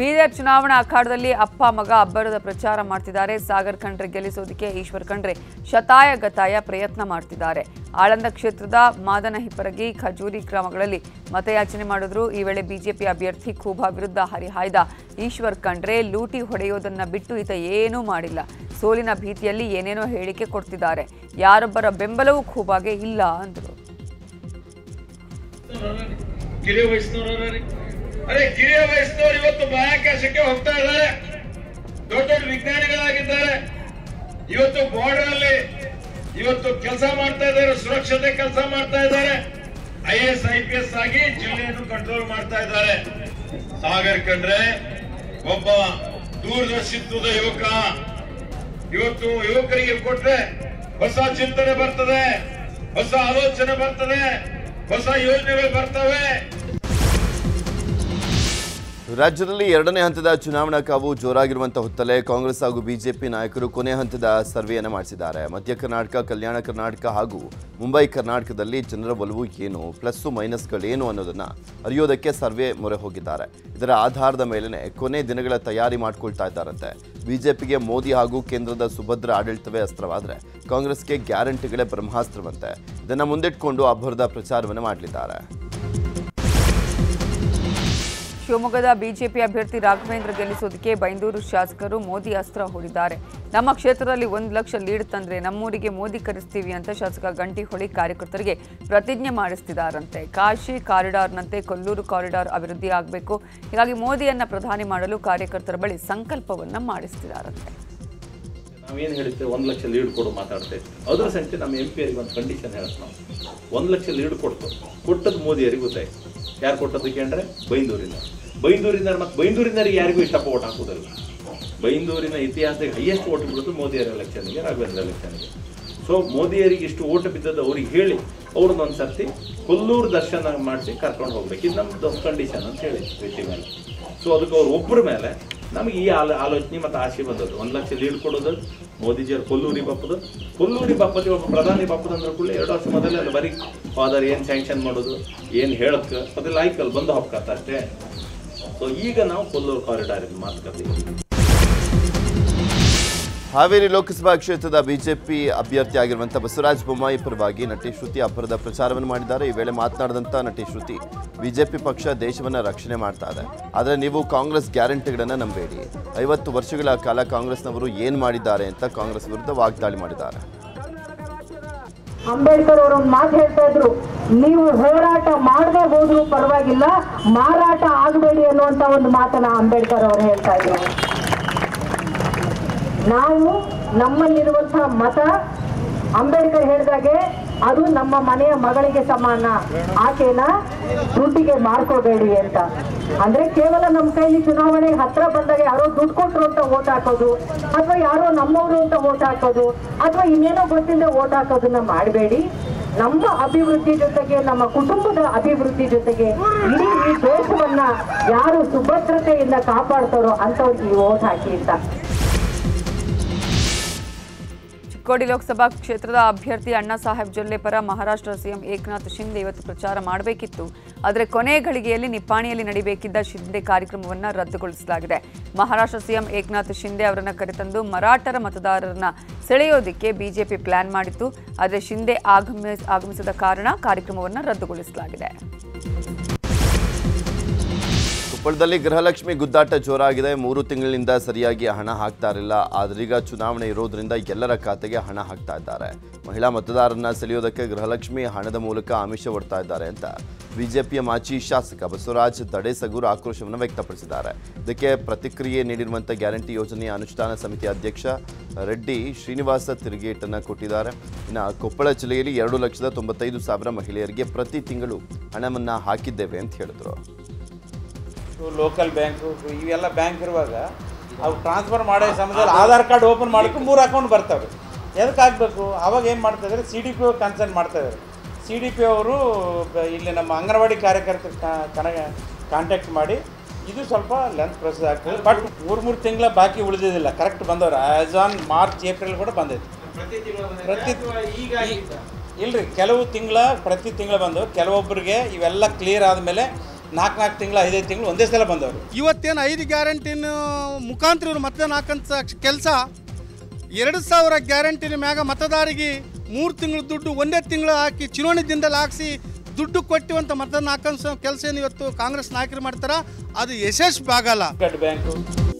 ಬೀದರ್ ಚುನಾವಣಾ ಅಖಾಡದಲ್ಲಿ ಅಪ್ಪ, ಮಗ ಅಬ್ಬರದ ಪ್ರಚಾರ ಮಾಡ್ತಿದ್ದಾರೆ. ಸಾಗರ್ ಖಂಡ್ರೆ ಗೆಲ್ಲಿಸೋದಕ್ಕೆ ಈಶ್ವರ್ ಖಂಡ್ರೆ ಶತಾಯ ಗತಾಯ ಪ್ರಯತ್ನ ಮಾಡ್ತಿದ್ದಾರೆ. ಆಳಂದ ಕ್ಷೇತ್ರದ ಮಾದನ ಹಿಪ್ಪರಗಿ ಖಜೂರಿ ಗ್ರಾಮಗಳಲ್ಲಿ ಮತಯಾಚನೆ ಮಾಡಿದ್ರು. ಈ ವೇಳೆ ಬಿಜೆಪಿ ಅಭ್ಯರ್ಥಿ ಖೂಬಾ ವಿರುದ್ಧ ಹರಿಹಾಯ್ದ ಈಶ್ವರ್ ಖಂಡ್ರೆ ಲೂಟಿ ಹೊಡೆಯೋದನ್ನ ಬಿಟ್ಟು ಈತ ಏನೂ ಮಾಡಿಲ್ಲ. ಸೋಲಿನ ಭೀತಿಯಲ್ಲಿ ಏನೇನೋ ಹೇಳಿಕೆ ಕೊಡ್ತಿದ್ದಾರೆ. ಯಾರೊಬ್ಬರ ಬೆಂಬಲವೂ ಖೂಬಾಗೆ ಇಲ್ಲ ಅಂದರು. ಅರೆ, ಕಿರಿಯ ವಯಸ್ಸಿನವರು ಇವತ್ತು ಕೆಲಸ ಮಾಡ್ತಾ ಇದ್ದಾರೆ, ಸುರಕ್ಷತೆ ಕೆಲಸ ಮಾಡ್ತಾ ಇದ್ದಾರೆ. ಐ ಎಸ್ ಐ ಪಿ ಆಗಿ ಜಿಲ್ಲೆಯನ್ನು ಕಂಟ್ರೋಲ್ ಮಾಡ್ತಾ ಇದ್ದಾರೆ. ಸಾಗರ್ ಕಂಡ್ರೆ, ಒಬ್ಬ ದೂರದರ್ಶಿತ್ವದ ಯುವಕ. ಇವತ್ತು ಯುವಕರಿಗೆ ಕೊಟ್ರೆ ಹೊಸ ಚಿಂತನೆ ಬರ್ತದೆ, ಹೊಸ ಆಲೋಚನೆ ಬರ್ತದೆ, ಹೊಸ ಯೋಜನೆಗಳು ಬರ್ತವೆ. ರಾಜ್ಯದಲ್ಲಿ ಎರಡನೇ ಹಂತದ ಚುನಾವಣಾ ಕಾವು ಜೋರಾಗಿರುವಂತಹ ಹೊತ್ತಲೇ ಕಾಂಗ್ರೆಸ್ ಹಾಗೂ ಬಿಜೆಪಿ ನಾಯಕರು ಕೊನೆ ಹಂತದ ಸರ್ವೆಯನ್ನು ಮಾಡಿಸಿದ್ದಾರೆ. ಮಧ್ಯ ಕರ್ನಾಟಕ, ಕಲ್ಯಾಣ ಕರ್ನಾಟಕ ಹಾಗೂ ಮುಂಬೈ ಕರ್ನಾಟಕದಲ್ಲಿ ಜನರ ಒಲವು ಏನು, ಪ್ಲಸ್ಸು ಮೈನಸ್ಗಳೇನು ಅನ್ನೋದನ್ನು ಅರಿಯೋದಕ್ಕೆ ಸರ್ವೆ ಮೊರೆ ಹೋಗಿದ್ದಾರೆ. ಇದರ ಆಧಾರದ ಮೇಲೇ ಕೊನೆ ದಿನಗಳ ತಯಾರಿ ಮಾಡಿಕೊಳ್ತಾ ಇದ್ದಾರಂತೆ. ಬಿಜೆಪಿಗೆ ಮೋದಿ ಹಾಗೂ ಕೇಂದ್ರದ ಸುಭದ್ರ ಆಡಳಿತವೇ ಅಸ್ತ್ರವಾದರೆ, ಕಾಂಗ್ರೆಸ್ಗೆ ಗ್ಯಾರಂಟಿಗಳೇ ಬ್ರಹ್ಮಾಸ್ತ್ರವಂತೆ. ಇದನ್ನು ಮುಂದಿಟ್ಕೊಂಡು ಅಬ್ಬರದ ಪ್ರಚಾರವನ್ನು ಮಾಡಲಿದ್ದಾರೆ. ಶಿವಮೊಗ್ಗದ ಬಿಜೆಪಿ ಅಭ್ಯರ್ಥಿ ರಾಘವೇಂದ್ರ ಗೆಲ್ಲಿಸೋದಕ್ಕೆ ಬೈಂದೂರು ಶಾಸಕರು ಮೋದಿ ಅಸ್ತ್ರ ಹೂಡಿದ್ದಾರೆ. ನಮ್ಮ ಕ್ಷೇತ್ರದಲ್ಲಿ ಒಂದು ಲಕ್ಷ ಲೀಡ್ ತಂದ್ರೆ ನಮ್ಮೂರಿಗೆ ಮೋದಿ ಕರೆಸ್ತೀವಿ ಅಂತ ಶಾಸಕ ಗಂಟಿಹೊಳಿ ಕಾರ್ಯಕರ್ತರಿಗೆ ಪ್ರತಿಜ್ಞೆ ಮಾಡಿಸ್ತಿದ್ದಾರಂತೆ. ಕಾಶಿ ಕಾರಿಡಾರ್ನಂತೆ ಕೊಲ್ಲೂರು ಕಾರಿಡಾರ್ ಅಭಿವೃದ್ಧಿ ಆಗಬೇಕು. ಹೀಗಾಗಿ ಮೋದಿಯನ್ನ ಪ್ರಧಾನಿ ಮಾಡಲು ಕಾರ್ಯಕರ್ತರ ಬಳಿ ಸಂಕಲ್ಪವನ್ನ ಮಾಡಿಸ್ತಿದ್ದಾರಂತೆ. ನಾವೇನು ಹೇಳಿರ್ತೇವೆ ಒಂದು ಲಕ್ಷ ಲೀಡ್ ಕೊಡು ಮಾತಾಡ್ತೇವೆ ಅದರ ಸಂಖ್ಯೆ ನಮ್ಮ ಎಂ ಪಿ ಒಂದು ಕಂಡೀಷನ್ ಹೇಳುತ್ತೆ ನಾವು ಒಂದು ಲಕ್ಷ ಲೀಡ್ ಕೊಡ್ತು. ಕೊಟ್ಟದ್ದು ಮೋದಿಯರಿಗೆ ಗೊತ್ತಾಯ್ತು ಯಾರು ಕೊಟ್ಟದ್ದು ಕೇಂದ್ರೆ ಬೈಂದೂರಿನ ಬೈಂದೂರಿನ ಮತ್ತು ಬೈಂದೂರಿನರಿಗೆ ಯಾರಿಗೂ ಇಷ್ಟಪ್ಪ ಓಟ್ ಹಾಕೋದಿಲ್ಲ ಬೈಂದೂರಿನ ಇತಿಹಾಸದಾಗ ಹೈಯೆಸ್ಟ್ ಓಟ್ ಬಿಡೋದು ಮೋದಿಯವರ ಎಲೆಕ್ಷನ್ಗೆ, ರಾಘವೇಂದ್ರ ಎಲೆಕ್ಷನ್ಗೆ. ಸೊ ಮೋದಿಯರಿಗೆ ಇಷ್ಟು ಓಟ್ ಬಿದ್ದದ್ದು ಅವ್ರಿಗೆ ಹೇಳಿ ಅವ್ರನ್ನ ಒಂದು ಸರ್ತಿ ಕೊಲ್ಲೂರು ದರ್ಶನ ಮಾಡಿಸಿ ಕರ್ಕೊಂಡು ಹೋಗ್ಬೇಕು. ಇದು ನಮ್ಮದು ಕಂಡೀಷನ್ ಅಂತ ಹೇಳಿ ರೀತಿ ಮೇಲೆ ಸೊ ಅದಕ್ಕೆ ಅವ್ರು ಒಬ್ಬರ ಮೇಲೆ ನಮಗೆ ಈ ಆಲ, ಆಲೋಚನೆ ಮತ್ತು ಆಸೆ ಬಂದದ್ದು. ಒಂದು ಲಕ್ಷ ಲೀಡ್ ಕೊಡೋದು ಮೋದಿಜಿಯವ್ರು ಕೊಲ್ಲೂರಿ ಬಪ್ಪದು ಕೊಲ್ಲೂರಿ ಬಪ್ಪದ ಒಬ್ಬ ಪ್ರಧಾನಿ ಬಪ್ಪದ ಅಂದ್ರೆ ಕೂಡ ಎರಡು ವರ್ಷ ಮೊದಲೇ ಅಲ್ಲಿ ಬರೀ ಫಾದರ್ ಏನು ಸ್ಯಾಂಕ್ಷನ್ ಮಾಡೋದು, ಏನು ಹೇಳಕ್ಕೆ ಅದೆಲ್ಲ ಆಯ್ಕಲ್ಲಿ ಬಂದು ಹೋಗ್ಕತ್ತ ಅಷ್ಟೇ. ಸೊ ಈಗ ನಾವು ಕೊಲ್ಲೂರು ಕಾರಿಡಾರ್ ಮಾತುಕತೆ ಹಾವೇರಿ ಲೋಕಸಭಾ ಕ್ಷೇತ್ರದ ಬಿಜೆಪಿ ಅಭ್ಯರ್ಥಿ ಆಗಿರುವಂಥ ಬಸವರಾಜ ಬೊಮ್ಮಾಯಿ ಪರವಾಗಿ ನಟಿ ಶ್ರುತಿ ಅಬ್ಬರದ ಪ್ರಚಾರವನ್ನು ಮಾಡಿದ್ದಾರೆ. ಈ ವೇಳೆ ಮಾತನಾಡಿದಂಥ ನಟಿ ಶ್ರುತಿ, ಬಿಜೆಪಿ ಪಕ್ಷ ದೇಶವನ್ನ ರಕ್ಷಣೆ ಮಾಡ್ತಾ ಇದೆ. ಆದರೆ ನೀವು ಕಾಂಗ್ರೆಸ್ ಗ್ಯಾರಂಟಿಗಳನ್ನು ನಂಬೇಡಿ. ಐವತ್ತು ವರ್ಷಗಳ ಕಾಲ ಕಾಂಗ್ರೆಸ್ನವರು ಏನು ಮಾಡಿದ್ದಾರೆ ಅಂತ ಕಾಂಗ್ರೆಸ್ ವಿರುದ್ಧ ವಾಗ್ದಾಳಿ ಮಾಡಿದ್ದಾರೆ. ಅಂಬೇಡ್ಕರ್ ಅವರು ಒಂದು ಮಾತು ಹೇಳ್ತಾ ಇದ್ರು, ನೀವು ಹೋರಾಟ ಮಾಡದೆ ಹೋದ್ರು ಪರವಾಗಿಲ್ಲ, ಮಾರಾಟ ಆಗಬೇಡಿ ಅನ್ನುವಂತ ಒಂದು ಮಾತನ್ನ ಅಂಬೇಡ್ಕರ್ ಅವರು ಹೇಳ್ತಾ ಇದ್ರು. ನಾವು ನಮ್ಮಲ್ಲಿರುವಂತಹ ಮತ ಅಂಬೇಡ್ಕರ್ ಹೇಳಿದಾಗೆ ಅದು ನಮ್ಮ ಮನೆಯ ಮಗಳಿಗೆ ಸಮಾನ. ಆಕೆನ ದುಡ್ಡಿಗೆ ಮಾರ್ಕೋಬೇಡಿ ಅಂತ. ಅಂದ್ರೆ ಕೇವಲ ನಮ್ಮ ಕೈಲಿ ಚುನಾವಣೆಗೆ ಹತ್ರ ಬಂದಾಗ ಯಾರೋ ದುಡ್ಡು ಕೊಟ್ರು ಅಂತ ಓಟ್ ಹಾಕೋದು, ಅಥವಾ ಯಾರೋ ನಮ್ಮವರು ಅಂತ ಓಟ್ ಹಾಕೋದು, ಅಥವಾ ಇನ್ನೇನೋ ಗೊತ್ತಿಲ್ಲದೆ ಓಟ್ ಹಾಕೋದನ್ನ ಮಾಡಬೇಡಿ. ನಮ್ಮ ಅಭಿವೃದ್ಧಿ ಜೊತೆಗೆ, ನಮ್ಮ ಕುಟುಂಬದ ಅಭಿವೃದ್ಧಿ ಜೊತೆಗೆ ಇಡೀ ಈ ದೇಶವನ್ನ ಯಾರು ಸುಭದ್ರತೆಯಿಂದ ಕಾಪಾಡ್ತಾರೋ ಅಂತವ್ರಿಗೆ ಓಟ್ ಹಾಕಿ ಅಂತ. ಚಿಕ್ಕೋಡಿ ಲೋಕಸಭಾ ಕ್ಷೇತ್ರದ ಅಭ್ಯರ್ಥಿ ಅಣ್ಣಾ ಸಾಹೇಬ್ ಜೊಲ್ಲೆ ಪರ ಮಹಾರಾಷ್ಟ್ರ ಸಿಎಂ ಏಕನಾಥ್ ಶಿಂದೆ ಇವತ್ತು ಪ್ರಚಾರ ಮಾಡಬೇಕಿತ್ತು. ಆದರೆ ಕೊನೆ ಘಳಿಗೆಯಲ್ಲಿ ನಿಪ್ಪಾಣಿಯಲ್ಲಿ ನಡೆಯಬೇಕಿದ್ದ ಶಿಂದೆ ಕಾರ್ಯಕ್ರಮವನ್ನು ರದ್ದುಗೊಳಿಸಲಾಗಿದೆ. ಮಹಾರಾಷ್ಟ್ರ ಸಿಎಂ ಏಕನಾಥ್ ಶಿಂದೆ ಅವರನ್ನು ಕರೆತಂದು ಮರಾಠರ ಮತದಾರರನ್ನ ಸೆಳೆಯೋದಕ್ಕೆ ಬಿಜೆಪಿ ಪ್ಲಾನ್ ಮಾಡಿತ್ತು. ಆದರೆ ಶಿಂದೆ ಆಗಮಿ ಆಗಮಿಸದ ಕಾರಣ ಕಾರ್ಯಕ್ರಮವನ್ನು ರದ್ದುಗೊಳಿಸಲಾಗಿದೆ. ಕೊಪ್ಪಳದಲ್ಲಿ ಗೃಹಲಕ್ಷ್ಮಿ ಗುದ್ದಾಟ ಜೋರಾಗಿದೆ. ಮೂರು ತಿಂಗಳಿನಿಂದ ಸರಿಯಾಗಿ ಹಣ ಹಾಕ್ತಾ ಇರಲಿಲ್ಲ. ಆದ್ರೀಗ ಚುನಾವಣೆ ಇರೋದ್ರಿಂದ ಎಲ್ಲರ ಖಾತೆಗೆ ಹಣ ಹಾಕ್ತಾ ಇದ್ದಾರೆ. ಮಹಿಳಾ ಮತದಾರರನ್ನ ಸೆಳೆಯೋದಕ್ಕೆ ಗೃಹಲಕ್ಷ್ಮಿ ಹಣದ ಮೂಲಕ ಆಮಿಷ ಒಡ್ತಾ ಇದ್ದಾರೆ ಅಂತ ಬಿಜೆಪಿಯ ಮಾಜಿ ಶಾಸಕ ಬಸವರಾಜ್ ತಡೆಸಗೂರು ಆಕ್ರೋಶವನ್ನು ವ್ಯಕ್ತಪಡಿಸಿದ್ದಾರೆ. ಇದಕ್ಕೆ ಪ್ರತಿಕ್ರಿಯೆ ನೀಡಿರುವಂಥ ಗ್ಯಾರಂಟಿ ಯೋಜನೆಯ ಅನುಷ್ಠಾನ ಸಮಿತಿ ಅಧ್ಯಕ್ಷ ರೆಡ್ಡಿ ಶ್ರೀನಿವಾಸ ತಿರುಗೇಟನ್ನು ಕೊಟ್ಟಿದ್ದಾರೆ. ಇನ್ನು ಕೊಪ್ಪಳ ಜಿಲ್ಲೆಯಲ್ಲಿ ಎರಡು ಲಕ್ಷದ ತೊಂಬತ್ತೈದು ಸಾವಿರ ಮಹಿಳೆಯರಿಗೆ ಪ್ರತಿ ತಿಂಗಳು ಹಣವನ್ನು ಹಾಕಿದ್ದೇವೆ ಅಂತ ಹೇಳಿದ್ರು. ಲೋಕಲ್ ಬ್ಯಾಂಕು ಇವೆಲ್ಲ ಬ್ಯಾಂಕ್ ಇರುವಾಗ ಅವು ಟ್ರಾನ್ಸ್ಫರ್ ಮಾಡೋ ಸಮಯದಲ್ಲಿ ಆಧಾರ್ ಕಾರ್ಡ್ ಓಪನ್ ಮಾಡೋಕ್ಕೆ ಮೂರು ಅಕೌಂಟ್ ಬರ್ತವೆ. ಎದಕ್ಕೆ ಆಗಬೇಕು? ಅವಾಗ ಏನು ಮಾಡ್ತಾಯಿದ್ದಾರೆ C D P O consult ಮಾಡ್ತಾಯಿದ್ದಾರೆ ಸಿ ಡಿ ಪಿ ಅವರು ಇಲ್ಲಿ ನಮ್ಮ ಅಂಗನವಾಡಿ ಕಾರ್ಯಕರ್ತರು ಕನ ಕಾಂಟ್ಯಾಕ್ಟ್ ಮಾಡಿ ಇದು ಸ್ವಲ್ಪ ಲೆಂತ್ ಪ್ರೊಸೆಸ್ ಆಗ್ತದೆ. ಬಟ್ ಮೂರು ಮೂರು ತಿಂಗಳ ಬಾಕಿ ಉಳಿದಿದ್ದಿಲ್ಲ. ಕರೆಕ್ಟ್ ಬಂದವರು. ಆ್ಯಸ್ ಆನ್ ಮಾರ್ಚ್ ಏಪ್ರಿಲ್ ಕೂಡ ಬಂದೈತೆ. ಪ್ರತಿ ಇಲ್ರಿ ಕೆಲವು ತಿಂಗಳ ಪ್ರತಿ ತಿಂಗಳು ಬಂದು ಕೆಲವೊಬ್ಬರಿಗೆ ಇವೆಲ್ಲ ಕ್ಲಿಯರ್ ಆದಮೇಲೆ ನಾಲ್ಕು ನಾಲ್ಕು ತಿಂಗಳು ಐದೈದು ತಿಂಗಳು ಒಂದೇ ಸಲ ಬಂದವರು. ಇವತ್ತೇನು ಐದು ಗ್ಯಾರಂಟಿನ ಮುಖಾಂತರ ಇವ್ರು ಮತದಾನ ಹಾಕಂತ ಕೆಲಸ ಎರಡು ಸಾವಿರ ಗ್ಯಾರಂಟಿನ ಮ್ಯಾಗ ಮತದಾರಿಗೆ ಮೂರು ತಿಂಗಳು ದುಡ್ಡು ಒಂದೇ ತಿಂಗಳು ಹಾಕಿ ಚುನಾವಣೆ ದಿನದಲ್ಲಿ ಹಾಕಿಸಿ ದುಡ್ಡು ಕೊಟ್ಟಿವಂತ ಮತದಾನ ಹಾಕೋ ಕೆಲಸ ಏನು ಇವತ್ತು ಕಾಂಗ್ರೆಸ್ ನಾಯಕರು ಮಾಡ್ತಾರ? ಅದು ಯಶಸ್ವಿ ಆಗಲ್ಲ. ಬ್ಯಾಂಕು